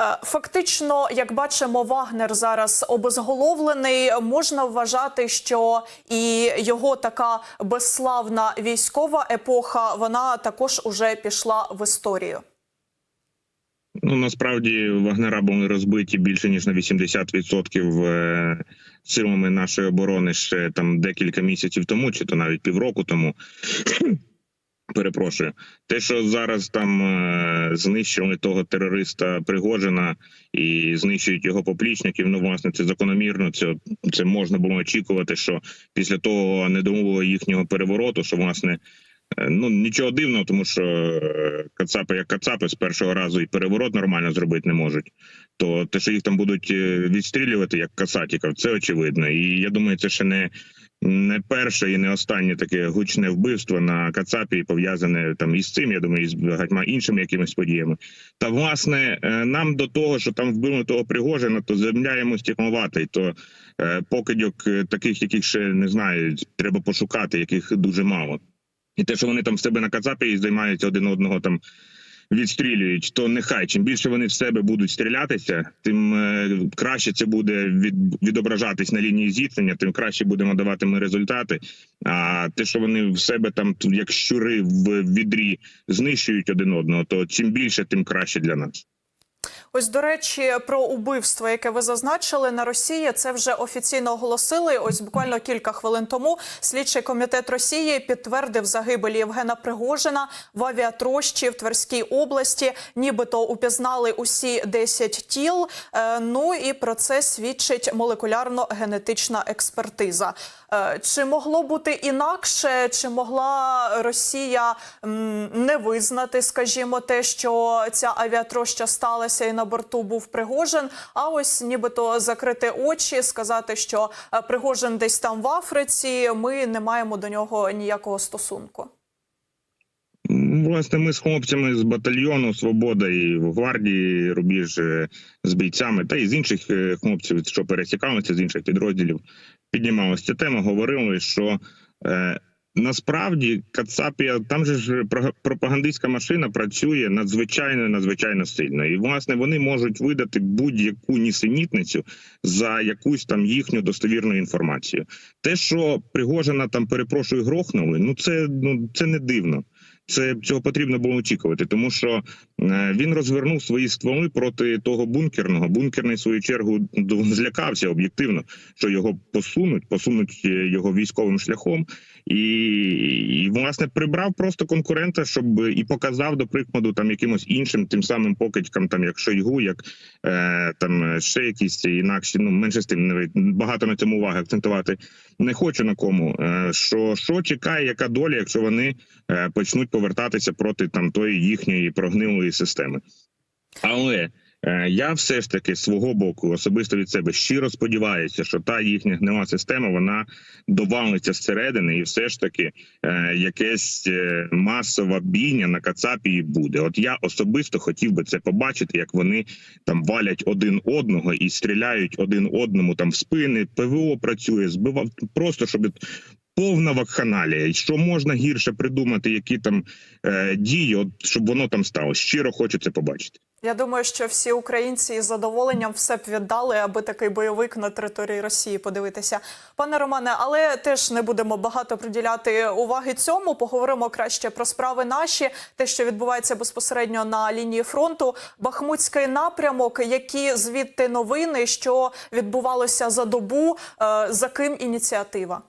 Е, Фактично, як бачимо, Вагнер зараз обезголовлений. Можна вважати, що і його така безславна військова епоха вона також уже пішла в історію. Ну насправді вагнера були розбиті більше ніж на 80% е, силами нашої оборони ще там декілька місяців тому, чи то навіть півроку тому. Перепрошую, те, що зараз там е, знищили того терориста Пригожина і знищують його поплічників. Ну, власне, це закономірно. Це це можна було очікувати, що після того недомового їхнього перевороту, що власне Е, Ну нічого дивного, тому що е, кацапи як кацапи з першого разу і переворот нормально зробити не можуть. То те, що їх там будуть відстрілювати як касатіків, це очевидно. І я думаю, це ще не, не перше і не останнє таке гучне вбивство на Кацапі, пов'язане там із цим. Я думаю, і з багатьма іншими якимись подіями. Та власне е, нам до того, що там вбили того Пригожина, то земля йому стікнуватий. То е, покидьок е, таких, яких ще не знаю, треба пошукати, яких дуже мало. І те, що вони там в себе на Кацапі і займаються один одного там відстрілюють, то нехай чим більше вони в себе будуть стрілятися, тим е, краще це буде від, відображатись на лінії зіткнення, тим краще будемо давати ми результати. А те, що вони в себе там як щури в відрі знищують один одного, то чим більше, тим краще для нас. Ось до речі, про убивство, яке ви зазначили на Росії, це вже офіційно оголосили. Ось буквально кілька хвилин тому. Слідчий комітет Росії підтвердив загибель Євгена Пригожина в авіатрощі в Тверській області. Нібито упізнали усі 10 тіл. Е, Ну і про це свідчить молекулярно-генетична експертиза. Е, Чи могло бути інакше, чи могла Росія не визнати, скажімо, те, що ця авіатроща сталася і на борту був Пригожин, а ось нібито закрити очі, сказати, що е, Пригожин десь там в Африці, ми не маємо до нього ніякого стосунку. Власне, ми з хлопцями з батальйону Свобода і в гвардії рубіж е, з бійцями та і з інших е, хлопців, що пересікалися з інших підрозділів, піднімалася тема. Говорили, що насправді Кацапія там же ж про- пропагандистська машина працює надзвичайно надзвичайно сильно, і власне вони можуть видати будь-яку нісенітницю за якусь там їхню достовірну інформацію. Те, що Пригожина там перепрошую, грохнули, ну це ну це не дивно. Це цього потрібно було очікувати, тому що е, він розвернув свої стволи проти того бункерного. Бункерний в свою чергу злякався об'єктивно, що його посунуть, посунуть е, його військовим шляхом, і, і власне прибрав просто конкурента, щоб і показав до прикладу там якимось іншим, тим самим покидькам, там як Шойгу, як е, там ще якісь інакші. Ну менше з тим не багато на цьому уваги акцентувати не хочу на кому. Е, що що чекає, яка доля, якщо вони е, почнуть повертатися проти там тої їхньої прогнилої системи. Але я все ж таки свого боку, особисто від себе, щиро сподіваюся, що та їхня гнила система вона довалиться зсередини, і все ж таки е, якесь е, масова бійня на Кацапії буде. От я особисто хотів би це побачити, як вони там валять один одного і стріляють один одному там в спини. ПВО працює, збивав просто щоб повна вакханалія. Що можна гірше придумати, які там е, дії, от щоб воно там стало. Щиро хочу це побачити. Я думаю, що всі українці із задоволенням все б віддали, аби такий бойовик на території Росії подивитися. Пане Романе, але теж не будемо багато приділяти уваги цьому. Поговоримо краще про справи наші, те, що відбувається безпосередньо на лінії фронту. Бахмутський напрямок, які звідти новини, що відбувалося за добу, е, за ким ініціатива?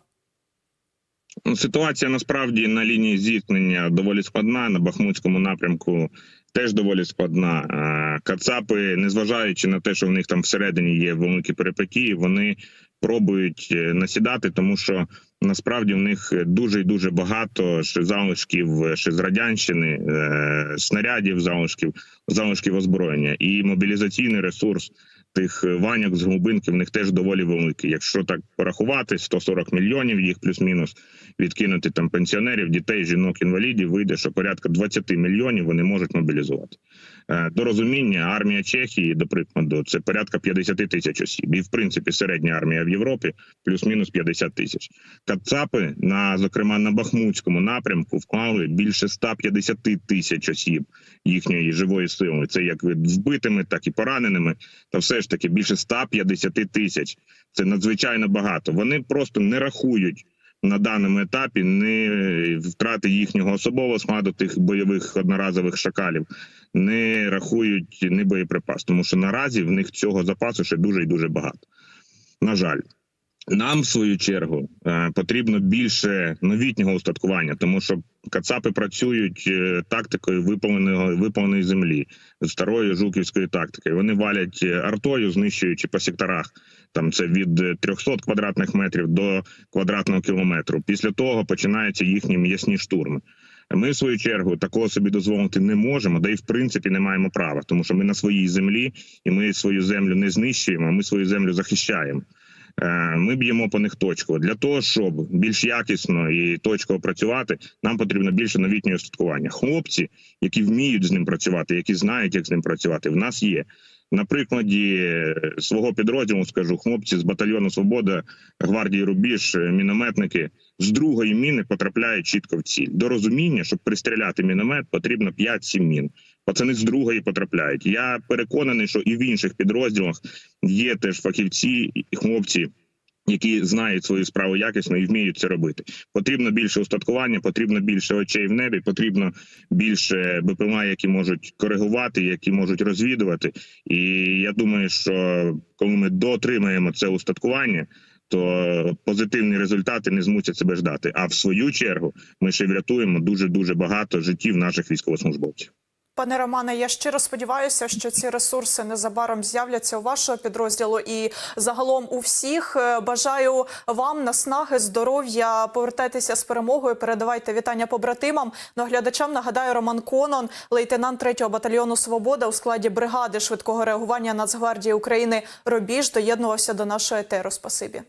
Ситуація насправді на лінії зіткнення доволі складна. На Бахмутському напрямку теж доволі складна. Е, Кацапи, незважаючи на те, що в них там всередині є великі перипетії, вони пробують е, насідати, тому що насправді в них дуже і дуже багато ще залишків е, ще з радянщини, снарядів, залишків, залишків озброєння і мобілізаційний ресурс. Тих ваньок з глибинки в них теж доволі великий. Якщо так порахувати, 140 мільйонів їх плюс-мінус відкинути там пенсіонерів, дітей, жінок, інвалідів, вийде, що порядка 20 мільйонів вони можуть мобілізувати. Е, До розуміння, армія Чехії, до прикладу, це порядка 50 тисяч осіб. І в принципі середня армія в Європі плюс-мінус 50 тисяч. Кацапи на зокрема на Бахмутському напрямку вклали більше 150 тисяч осіб їхньої живої сили. Це як вбитими, так і пораненими. Та все ж таки більше 150 тисяч. Це надзвичайно багато. Вони просто не рахують. На даному етапі не втрати їхнього особового складу тих бойових одноразових шакалів, не рахують не боєприпас, тому що наразі в них цього запасу ще дуже і дуже багато. На жаль, нам в свою чергу е, потрібно більше новітнього устаткування, тому що кацапи працюють е, тактикою випаленої випаленої землі старою жуківською тактикою. Вони валять е, артою, знищуючи по секторах. Там це від е, 300 квадратних метрів до квадратного кілометру. Після того починаються їхні м'ясні штурми. Ми, в свою чергу, такого собі дозволити не можемо, да й в принципі не маємо права, тому що ми на своїй землі, і ми свою землю не знищуємо, ми свою землю захищаємо. Е, Ми б'ємо по них точку для того, щоб більш якісно і точково працювати. Нам потрібно більше новітнього устаткування. Хлопці, які вміють з ним працювати, які знають, як з ним працювати, в нас є. На прикладі е, свого підрозділу скажу, хлопці з батальйону Свобода гвардії Рубіж, е, мінометники з другої міни потрапляють чітко в ціль. До розуміння, щоб пристріляти міномет, потрібно 5-7 мін. Пацани з другої потрапляють. Я переконаний, що і в інших підрозділах є теж фахівці і хлопці. Які знають свою справу якісно і вміють це робити. Потрібно більше устаткування, потрібно більше очей в небі, потрібно більше БПЛА, які можуть коригувати, які можуть розвідувати. І я думаю, що коли ми дотримаємо це устаткування, то позитивні результати не змусять себе ждати. А в свою чергу ми ще врятуємо дуже дуже багато життів наших військовослужбовців. Пане Романе, я щиро сподіваюся, що ці ресурси незабаром з'являться у вашого підрозділу і загалом у всіх. Е, Бажаю вам наснаги, здоров'я, повертайтеся з перемогою. Передавайте вітання побратимам. Ну, а глядачам нагадаю, Роман Конон, лейтенант 3-го батальйону Свобода у складі бригади швидкого реагування Нацгвардії України Робіж доєднувався до нашого етеру. Спасибі.